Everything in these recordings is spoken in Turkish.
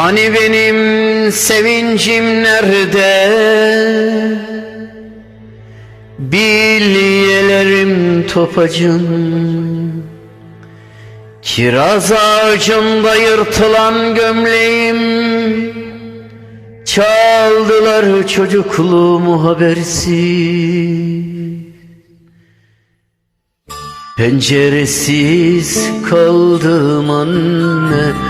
Hani benim sevincim nerede? Bilyelerim topacın Kiraz ağacında yırtılan gömleğim. Çaldılar çocukluğumu habersiz. Penceresiz kaldım anne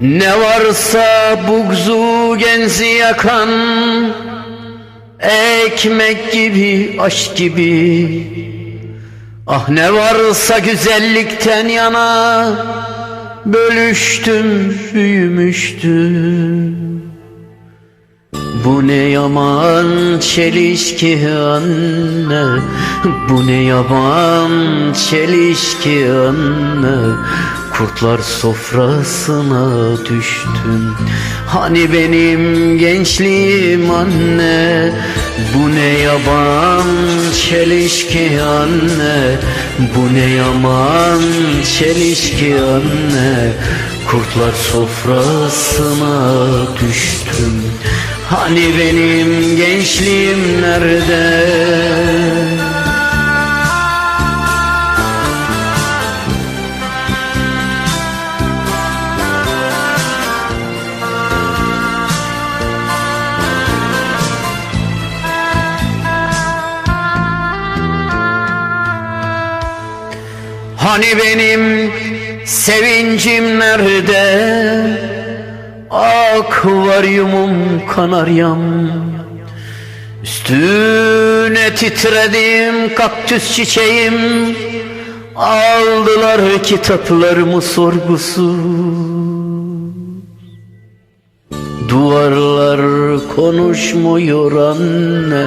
Ne varsa bugzu genzi yakan Ekmek gibi, aşk gibi. Ah ne varsa güzellikten yana Bölüştüm, büyümüştüm. Bu ne yaman çelişki anne Bu ne yaman çelişki anne Kurtlar sofrasına düştüm. Hani benim gençliğim anne Bu ne yaman çelişki anne Bu ne yaman çelişki anne. Kurtlar sofrasına düştüm. Hani benim gençliğim nerede? Hani benim sevincim nerede? Akvaryumum kanaryam. Üstüne titredim kaktüs çiçeğim. Aldılar kitaplarımı sorgusu. Duvarlar konuşmuyor anne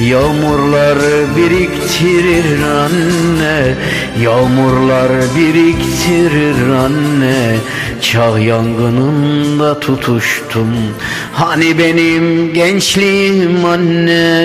Yağmurlar biriktirir anne Yağmurlar biriktirir anne. Çağ yangınında tutuştum Hani benim gençliğim anne